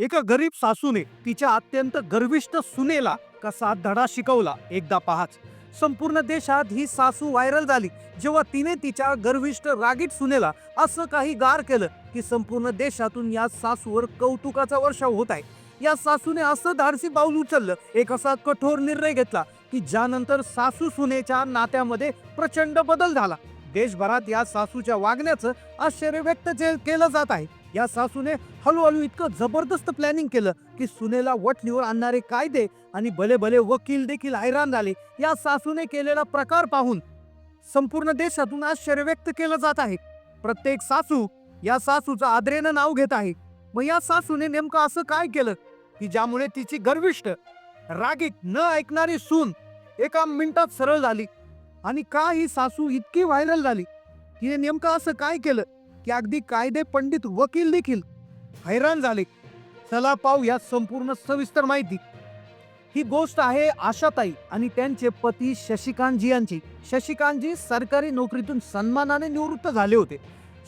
एका गरीब सासूने तिच्या अत्यंत गर्विष्ठ सुनेला कसा धडा शिकवला एकदा पाहाच. संपूर्ण देशात ही सासू व्हायरल झाली जेव्हा तिने तिच्या गर्विष्ठ रागीट सुनेला असं काही गार केलं की संपूर्ण देशातून या सासूवर कौतुकाचा वर्षाव होत आहे. या सासूने असं धाडसी पाऊल उचललं एक असा कठोर निर्णय घेतला की ज्यानंतर सासू सुनेच्या नात्यामध्ये प्रचंड बदल झाला. देशभरात या सासूच्या वागण्याचं आश्चर्य व्यक्त केलं जात आहे. या सासूने हळूहळू इतकं जबरदस्त प्लॅनिंग केलं की सुनेला वटणीवर आणणारे कायदे आणि भले भले वकील देखील हैराण झाले. या सासूने केलेला प्रकार पाहून संपूर्ण देशातून आश्चर्य व्यक्त केलं जात आहे. प्रत्येक सासू या सासूचं आदरेनं नाव घेत आहे. मग या सासूने नेमकं असं काय केलं? की ज्यामुळे तिची गर्विष्ठ रागीत न ऐकणारी सून एका मिनिटात सरळ झाली आणि का ही सासू इतकी व्हायरल झाली? तिने नेमकं असं काय केलं? की अगदी कायदे पंडित वकील देखील हैराण झाले. चला पाहू या संपूर्ण सविस्तर माहिती. ही गोष्ट आहे आशाताई आणि त्यांचे पती शशिकांतजी यांची शशिकांतजी सरकारी नोकरीतून सन्मानाने निवृत्त झाले होते.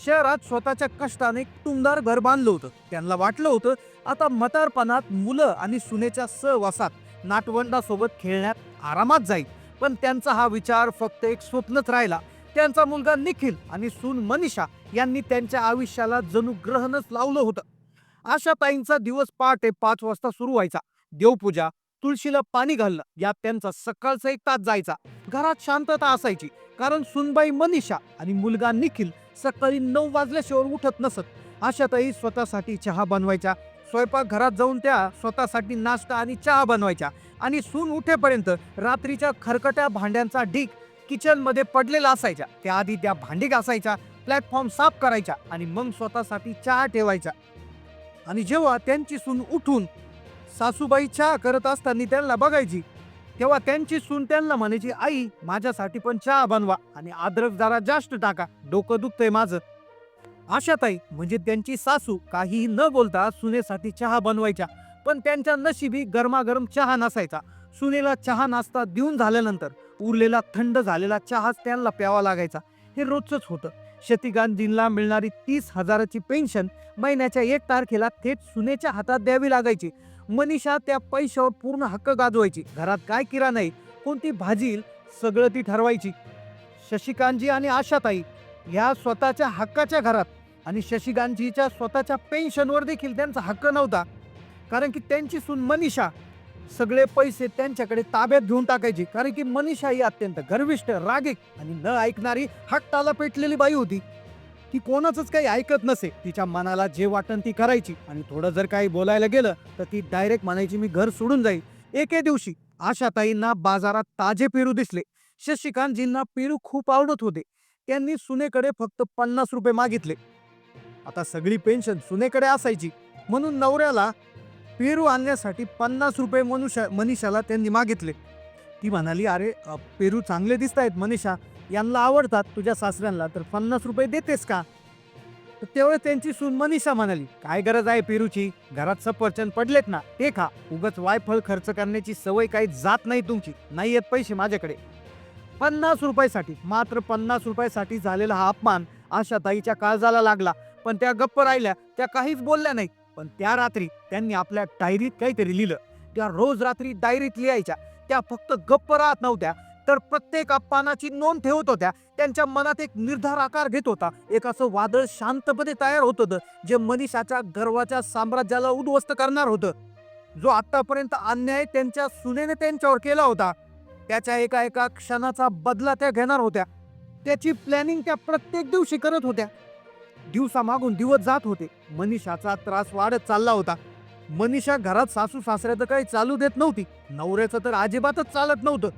शहरात स्वतःच्या कष्टाने तुंगदार घर बांधलं होतं. त्यांना वाटलं होतं आता मतारपणात मुलं आणि सुनेच्या सहवासात नाटवंडासोबत खेळण्यात आरामात जाईल. पण त्यांचा हा विचार फक्त एक स्वप्नच राहिला. त्यांचा मुलगा निखिल आणि सून मनीषा यांनी त्यांच्या आयुष्याला जणू ग्रहणच लावलं होतं. आशाताईंचा दिवस पहाटे पाच वाजता सुरू व्हायचा. देवपूजा तुळशीला पाणी घालणं यात त्यांचा सकाळचा एक तास जायचा. घरात शांतता असायची कारण सुनबाई मनीषा आणि मुलगा निखिल सकाळी नऊ वाजल्याशिवाय उठत नसत. आशाताई स्वतःसाठी चहा बनवायच्या स्वयंपाक घरात जाऊन त्या स्वतःसाठी नाश्ता आणि चहा बनवायच्या आणि सून उठेपर्यंत रात्रीच्या खरकट्या भांड्यांचा ढीक किचनमध्ये पडलेला असायच्या त्याआधी त्या भांडी घासायच्या प्लॅटफॉर्म साफ करायच्या आणि मग स्वतःसाठी चहा ठेवायचा. आणि जेव्हा त्यांची सून उठून सासूबाई चहा करत असताना त्यांना बघायची तेव्हा त्यांची सून त्यांना म्हणायची आई माझ्यासाठी पण चहा बनवा आणि अद्रक जरा जास्त टाका डोकं दुखतंय माझं. आशाताई म्हणजे त्यांची सासू काहीही न बोलता सुनेसाठी चहा बनवायच्या पण त्यांच्या नशिबी गरमागरम चहा नसायचा. सुनेला चहा नाश्ता देऊन झाल्यानंतर उरलेला थंड झालेला चहाच त्यांना प्यावा लागायचा. हे रोजच होतं. शतिकांतजींना मिळणारी तीस हजाराची पेन्शन महिन्याच्या एक तारखेला थेट सुनेच्या हातात द्यावी लागायची. मनीषा त्या पैशावर पूर्ण हक्क गाजवायची. घरात काय किरा नाही कोणती भाजी सगळं ती ठरवायची. शशिकांतजी आणि आशाताई ह्या स्वतःच्या हक्काच्या घरात आणि शशिकांतजीच्या स्वतःच्या पेन्शनवर देखील त्यांचा हक्क नव्हता. कारण की त्यांची सून मनीषा सगळे पैसे त्यांच्याकडे ताब्यात घेऊन टाकायची कारण की मनीषा ही अत्यंत गर्विष्ठ रागीक आणि न ऐकणारी हट्टाला पेटलेली बाई होती. ती कोणाचंच काही ऐकत नसे तिच्या मनाला जे वाटन ती करायची आणि थोडं जर काही बोलायला गेलं तर ती डायरेक्ट म्हणायची मी घर सोडून जाईल एके दिवशी आशाताईंना बाजारात ताजे पेरू दिसले. शशिकांतजींना पेरू खूप आवडत होते. त्यांनी सुनेकडे फक्त पन्नास रुपये मागितले. आता सगळी पेन्शन सुनेकडे असायची. म्हणून नवऱ्याला पेरू आणण्यासाठी पन्नास रुपये मनुष्या मनीषाला त्यांनी मागितले. ती म्हणाली अरे पेरू चांगले दिसत आहेत मनीषा. यांना आवडतात तुझ्या सासऱ्यांना तर पन्नास रुपये देतेस का? तर तेवढे त्यांची सून मनीषा म्हणाली काय गरज आहे पेरूची? घरात सफरचंद पडलेत ना ते खा. उगच वायफळ खर्च करण्याची सवय काही जात नाही तुमची. नाही येत पैसे माझ्याकडे. पन्नास रुपयासाठी मात्र पन्नास रुपयासाठी झालेला हा अपमान आशाताईच्या काळजाला लागला. पण त्या गप्प राहिल्या त्या काहीच बोलल्या नाही पण त्या रात्री त्यांनी आपल्या डायरीत काहीतरी लिहिलं. त्या रोज रात्री डायरीत लिहायच्या. त्या फक्त गप्प राहत नव्हत्या तर प्रत्येक पानाची नोंद ठेवत होत्या. त्यांच्या मनात एक निर्धार आकार घेत होता. एक असं वादळ शांतपणे तयार होत होतं जे मनीषाच्या गर्वाच्या साम्राज्याला उद्ध्वस्त करणार होतं. जो आतापर्यंत अन्याय त्यांच्या सुनेने त्यांच्यावर केला होता. त्याच्या एका एका क्षणाचा बदला त्या घेणार होत्या. त्याची प्लॅनिंग त्या प्रत्येक दिवशी करत होत्या. दिवसामागून दिवस जात होते. मनीषाचा त्रास वाढत चालला होता. मनीषा घरात सासू सासऱ्याचं काही चालू देत नव्हती. नवऱ्याचं तर अजिबातच चालत नव्हतं.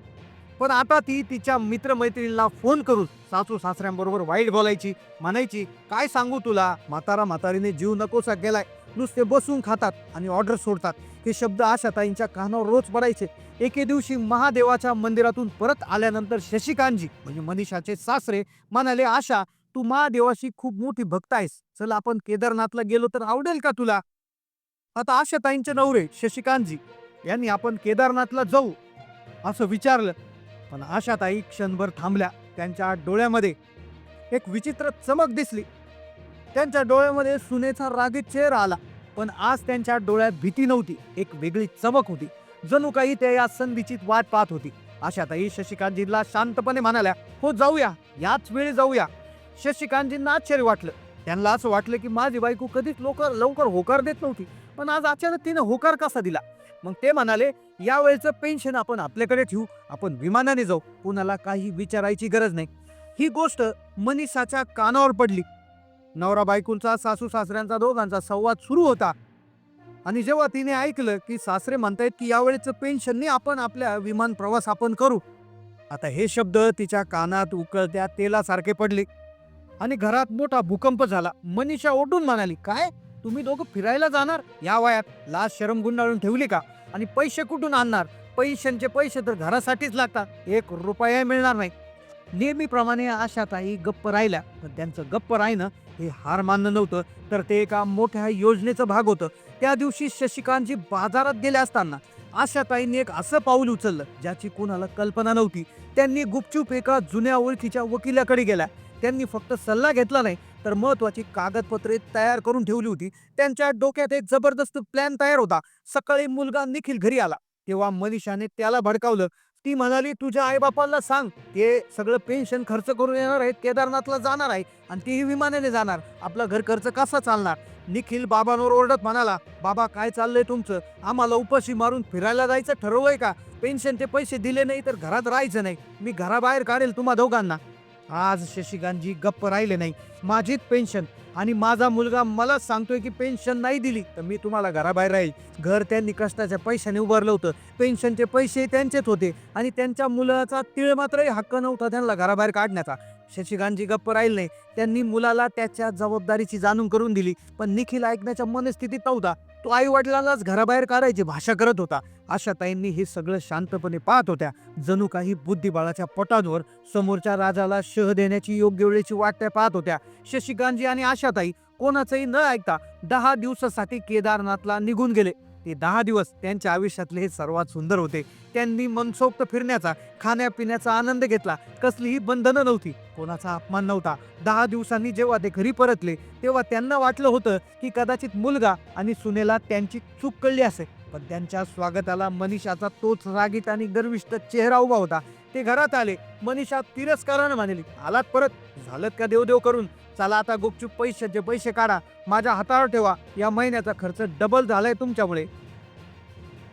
पण आता ती तिच्या मित्रमैत्रिणीला फोन करून सासू सासऱ्यांबरोबर वाईट बोलायची म्हणायची काय सांगू तुला? म्हातारा म्हातारीने जीव नकोसा गेलाय नुसते बसून खातात आणि ऑर्डर सोडतात. हे शब्द आशाताईंच्या कानावर रोज पडायचे. एके दिवशी महादेवाच्या मंदिरातून परत आल्यानंतर शशिकांतजी म्हणजे मनीषाचे सासरे म्हणाले आशा तू महादेवाशी खूप मोठी भक्त आहेस. चल आपण केदारनाथला गेलो तर आवडेल का तुला? आता आशाताईंचे नवरे शशिकांतजी यांनी आपण केदारनाथला जाऊ असं विचारलं. पण आशाताई क्षणभर थांबल्या. त्यांच्या डोळ्यामध्ये एक विचित्र चमक दिसली. त्यांच्या डोळ्यामध्ये सुनेचा रागीत चेहरा आला. पण आज त्यांच्या डोळ्यात भीती नव्हती. एक वेगळी चमक होती. जणू काही त्या या संधीची वाट पाहत होती. आशाताई शशिकांतजींना शांतपणे म्हणाल्या हो जाऊया. याच वेळी जाऊया. शशिकांतजींना आश्चर्य वाटलं. त्यांना असं वाटलं की माझी बायको कधीच लवकर लवकर होकार देत नव्हती पण आज अचानक तिने होकार कसा दिला? मग ते म्हणाले यावेळेचं पेन्शन आपण आपल्याकडे ठेवू आपण विमानाने जाऊ कुणाला काही विचारायची गरज नाही. ही गोष्ट मनीषाच्या कानावर पडली. नवरा बायकोंचा सासू सासऱ्यांचा दोघांचा संवाद सुरू होता. आणि जेव्हा तिने ऐकलं की सासरे म्हणतायत की यावेळेचं पेन्शनने आपण आपल्या विमान प्रवास आपण करू. आता हे शब्द तिच्या कानात उकळत्या तेलासारखे पडले. आणि घरात मोठा भूकंप झाला. मनीषा ओढून म्हणाली काय? तुम्ही दोघं फिरायला जाणार? या वयात लाज शरम गुंडाळून ठेवली का? आणि पैसे कुठून आणणार? पैशांचे पैसे तर घरासाठीच लागतात. एक रुपया मिळणार नाही. नेहमीप्रमाणे आशाताई गप्प राहिल्या. पण त्यांचं गप्प राहणं हे हार मानणं नव्हतं. तर ते एका मोठ्या योजनेचं भाग होतं. त्या दिवशी शशिकांतजी बाजारात गेले असताना आशाताईंनी एक असं पाऊल उचललं ज्याची कुणाला कल्पना नव्हती. त्यांनी गुपचूप एका जुन्या ओळखीच्या वकिलाकडे गेल्या. त्यांनी फक्त सल्ला घेतला नाही तर महत्वाची कागदपत्रे तयार करून ठेवली होती. त्यांच्या डोक्यात एक जबरदस्त प्लॅन तयार होता. सकाळी मुलगा निखिल घरी आला. तेव्हा मनीषाने त्याला भडकावलं. ती म्हणाली तुझ्या आईबापाला सांग. ते सगळं पेन्शन खर्च करून येणार आहेत केदारनाथला जाणार आहे आणि तेही विमानाने जाणार. आपला घर खर्च कसा चालणार? निखिल बाबांवर ओरडत म्हणाला बाबा काय चाललंय तुमचं? आम्हाला उपाशी मारून फिरायला जायचं ठरवलंय का? पेन्शनचे पैसे दिले नाही तर घरात राहायचं नाही. मी घराबाहेर काढेल तुम्हा दोघांना. आज शशिकांतजी गप्प राहिले नाही. माझीच पेन्शन आणि माझा मुलगा मला सांगतोय की पेन्शन नाही दिली तर मी तुम्हाला घराबाहेर राहील. घर त्यांनी कष्टाच्या पैशाने उभारलं होतं. पेन्शनचे पैसे त्यांचेच होते. आणि त्यांच्या मुलाचा तिळ मात्रही हक्क नव्हता त्यांना घराबाहेर काढण्याचा. शशिकांतजी गप्प राहील नाही. त्यांनी मुलाला त्याच्या जबाबदारीची जाणून करून दिली. पण निखिल ऐकण्याच्या मनस्थितीत नव्हता. तो आई वडिलांनाच घराबाहेर काढायची भाषा करत होता. आशाताईंनी हे सगळं शांतपणे पाहत होत्या. जणू काही बुद्धिबाळाच्या पटांवर समोरच्या राजाला शह देण्याची योग्य वेळेची वाट त्या पाहत होत्या. शशिकांतजी आणि आशाताई कोणाचंही न ऐकता दहा दिवसासाठी केदारनाथला निघून गेले. ते दहा दिवस त्यांच्या आयुष्यातले हे सर्वात सुंदर होते. त्यांनी मनसोक्त फिरण्याचा खाण्यापिण्याचा आनंद घेतला. कसलीही बंधनं नव्हती. कोणाचा अपमान नव्हता. दहा दिवसांनी जेव्हा ते घरी परतले तेव्हा त्यांना वाटलं होतं की कदाचित मुलगा आणि सुनेला त्यांची चूक कळली असेल. पण त्यांच्या स्वागताला मनीषाचा तोच रागीत आणि गर्विष्ट चेहरा उभा होता. ते घरात आले. मनीषा तिरस्कारानं म्हणाली आलात परत? झालं का देवदेव करून? चला आता गुपचूप पैशाचे पैसे काढा माझ्या हातावर ठेवा. या महिन्याचा खर्च डबल झालाय तुमच्यामुळे.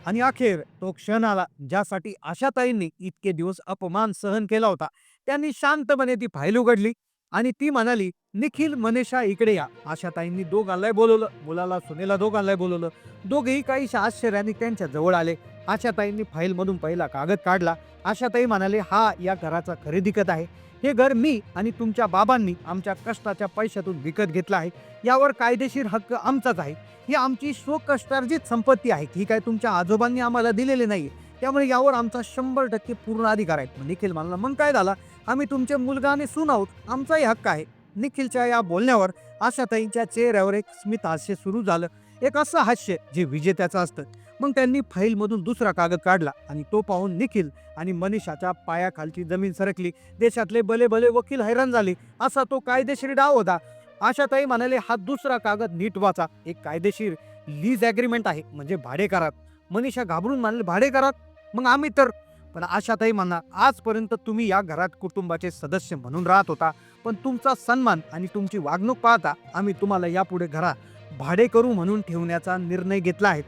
आणि अखेर तो क्षण आला ज्यासाठी आशाताईंनी इतके दिवस अपमान सहन केला होता. त्यांनी शांतपणे ती फाईल उघडली. आणि ती म्हणाली निखिल मनेषा इकडे या. आशाताईंनी दोघांनाही बोलवलं मुलाला सुनेला दोघांनाही बोलवलं. दोघेही काही आश्चर्याने त्यांच्या जवळ आले. आशाताईंनी फाईलमधून पहिला कागद काढला. आशाताई म्हणाले हा या घराचा खरेदी खरेदीकत आहे. हे घर मी आणि तुमच्या बाबांनी आमच्या कष्टाच्या पैशातून विकत घेतलं आहे. यावर कायदेशीर हक्क आमचाच आहे. ही आमची स्वकष्टार्जित संपत्ती आहे. ही काय तुमच्या आजोबांनी आम्हाला दिलेली नाही त्यामुळे यावर आमचा शंभर टक्के पूर्ण अधिकार आहे. मग निखिल म्हणाला मग काय झाला? आम्ही तुमचे मुलगा आणि सून आहोत. आमचाही हक्क आहे. निखिलच्या या बोलण्यावर आशाताईंच्या चेहऱ्यावर एक स्मित हास्य सुरू झालं. एक असं हास्य जे विजेत्याचं असतं. मग त्यांनी फाईलमधून दुसरा कागद काढला आणि तो पाहून निखिल आणि मनीषाच्या पायाखालची जमीन सरकली. देशातले भले भले वकील हैराण झाले. असा तो कायदेशीर डाव होता. आशाताई म्हणाले हा दुसरा कागद नीट वाचा एक कायदेशीर लीज ॲग्रीमेंट आहे म्हणजे भाडेकरात. मनीषा घाबरून म्हणाले भाडेकरात? मग आम्ही तर पण आशाताई म्हणणार आजपर्यंत तुम्ही या घरात कुटुंबाचे सदस्य म्हणून राहत होता पण तुमचा सन्मान आणि तुमची वागणूक पाहता आम्ही तुम्हाला यापुढे घरात भाडे करू म्हणून ठेवण्याचा निर्णय घेतला आहे.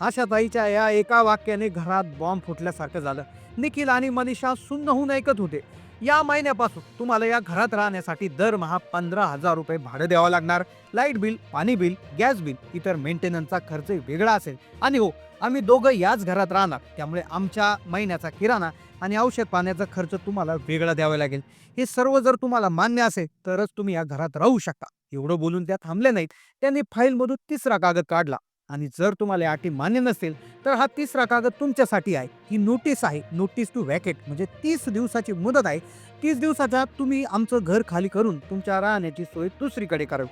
आशाताईच्या या एका वाक्याने घरात बॉम्ब फुटल्यासारखं झालं. निखिल आणि मनीषा सुन्न होऊन ऐकत होते. या महिन्यापासून तुम्हाला या घरात राहण्यासाठी दरमहा पंधरा हजार रुपये भाडं द्यावं लागणार. लाइट बिल पाणी बिल गॅस बिल इतर मेंटेनन्सचा खर्च वेगळा असेल. आणि हो आम्ही दोघं याच घरात राहणार. त्यामुळे आमच्या महिन्याचा किराणा आणि औषध पाण्याचा खर्च तुम्हाला वेगळा द्यावा लागेल. हे सर्व जर तुम्हाला मान्य असेल तरच तुम्ही या घरात राहू शकता. एवढं बोलून त्या थांबले नाहीत. त्यांनी फाईलमधून तिसरा कागद काढला. आणि जर तुम्हाला या अटी मान्य नसेल तर हा तिसरा कागद तुमच्यासाठी आहे. ही नोटीस आहे. नोटीस टू वॅकेट म्हणजे तीस दिवसाची मुदत आहे. तीस दिवसाच्या तुम्ही आमचं घर खाली करून तुमच्या राहण्याची सोय दुसरीकडे करावी.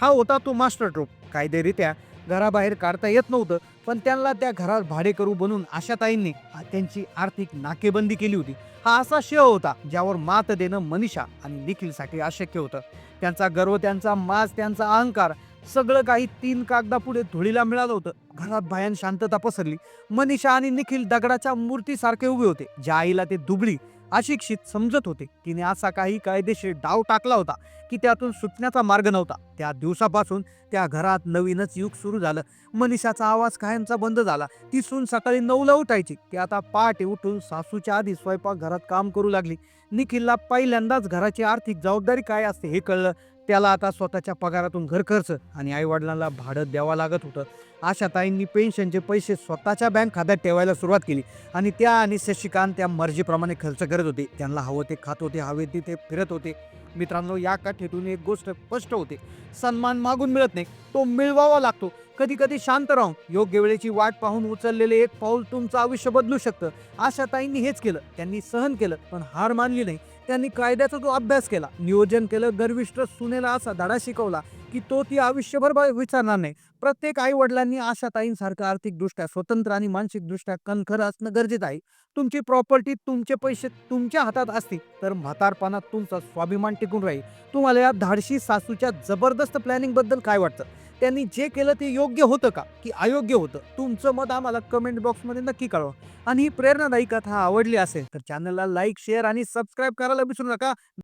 हा होता तो मास्टर ट्रोप. कायदेरित्या घराबाहेर काढता येत नव्हतं पण त्यांना त्या घरात भाडे करू बनून आशाताईंनी त्यांची आर्थिक नाकेबंदी केली होती. हा असा शय होता ज्यावर मात देणं मनीषा आणि निखिलसाठी अशक्य होतं. त्यांचा गर्व त्यांचा माज त्यांचा अहंकार सगळं काही तीन कागदापुढे धुळीला मिळालं होतं. घरात भयान शांतता पसरली. मनीषा आणि निखिल दगडाच्या मूर्तीसारखे उभे होते. ज्या आईला ते दुबळी अशिक्षित समजत होते तिने असा काही कायदेशीर डाव टाकला होता की त्यातून सुटण्याचा मार्ग नव्हता. त्या दिवसापासून त्या घरात नवीनच युग सुरू झालं. मनीषाचा आवाज कायमचा बंद झाला. ती सून सकाळी नऊला उठायची. ती आता पहाटे उठून सासूच्या आधी स्वयंपाक घरात काम करू लागली. निखिलला पहिल्यांदाच घराची आर्थिक जबाबदारी काय असते हे कळलं. त्याला आता स्वतःच्या पगारातून घर खर्च आणि आईवडिलांना भाडं द्यावं लागत होतं. अशा ताईंनी पेन्शनचे पैसे स्वतःच्या बँक खात्यात ठेवायला सुरुवात केली आणि त्या आणि शशिकांत त्या मर्जीप्रमाणे खर्च करत होते. त्यांना हवं ते खात होते हवे ते ते फिरत होते. मित्रांनो या काठेतून एक गोष्ट स्पष्ट होते. सन्मान मागून मिळत नाही तो मिळवावा लागतो. कधी कधी शांत राहून योग्य वेळेची वाट पाहून उचललेले एक पाऊल तुमचं आयुष्य बदलू शकतं. आशा ताईंनी हेच केलं. त्यांनी सहन केलं पण हार मानली नाही. त्यांनी कायद्याचा जो अभ्यास केला नियोजन केलं गर्विष्ठ सुनेला असा धडा शिकवला की तो ती आयुष्यभर विचारणार नाही. प्रत्येक आई वडिलांनी आशा ताईंसारखं आर्थिकदृष्ट्या स्वतंत्र आणि मानसिकदृष्ट्या कणखर असणं गरजेचं आहे. तुमची प्रॉपर्टी तुमचे पैसे तुमच्या हातात असतील तर म्हातारपणात तुमचा स्वाभिमान टिकून राहील. तुम्हाला या धाडशी सासूच्या जबरदस्त प्लॅनिंगबद्दल काय वाटतं? त्यांनी जे केलं ते योग्य होतं का? की अयोग्य होतं? तुमचं मत आम्हाला कमेंट बॉक्समध्ये नक्की कळवा. आणि ही प्रेरणादायी कथा आवडली असेल तर चॅनलला लाईक शेअर आणि सबस्क्राईब करायला विसरू नका.